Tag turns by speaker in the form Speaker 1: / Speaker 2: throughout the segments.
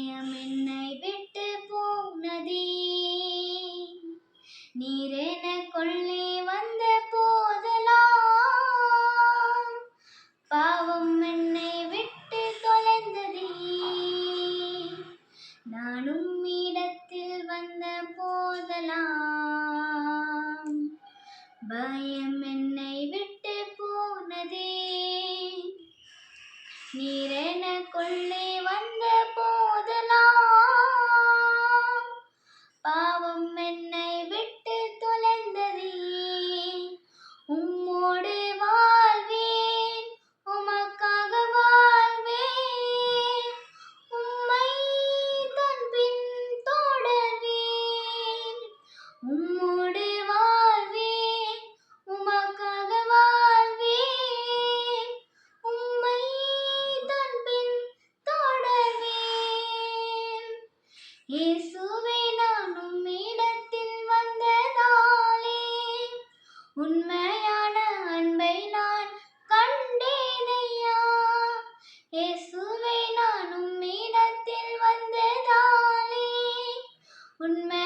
Speaker 1: சமயம் என்னை விட்டு போனதே. நீரென கொள்ளே வந்த போதலாம் பாவம் என்னை விட்டு தொலைந்ததே. நானும் இடத்தில் வந்த போதலாம் பயம் என்னை விட்டு போனதே. நீரென கொள்ளே இயேசுவே நான் உம்மிடத்தில் வந்ததாலே உண்மையான அன்பை நான் கண்டேனையா? இயேசுவே நான் உம்மிடத்தில் வந்ததாலே உண்மை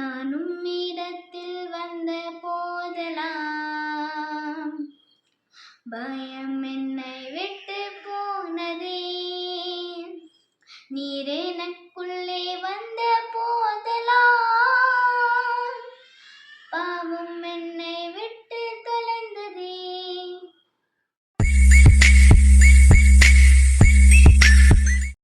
Speaker 1: நானும் இடத்தில் வந்த போதலாம் பயம் என்னை விட்டு போனதே. நீரேனக்குள்ளே வந்த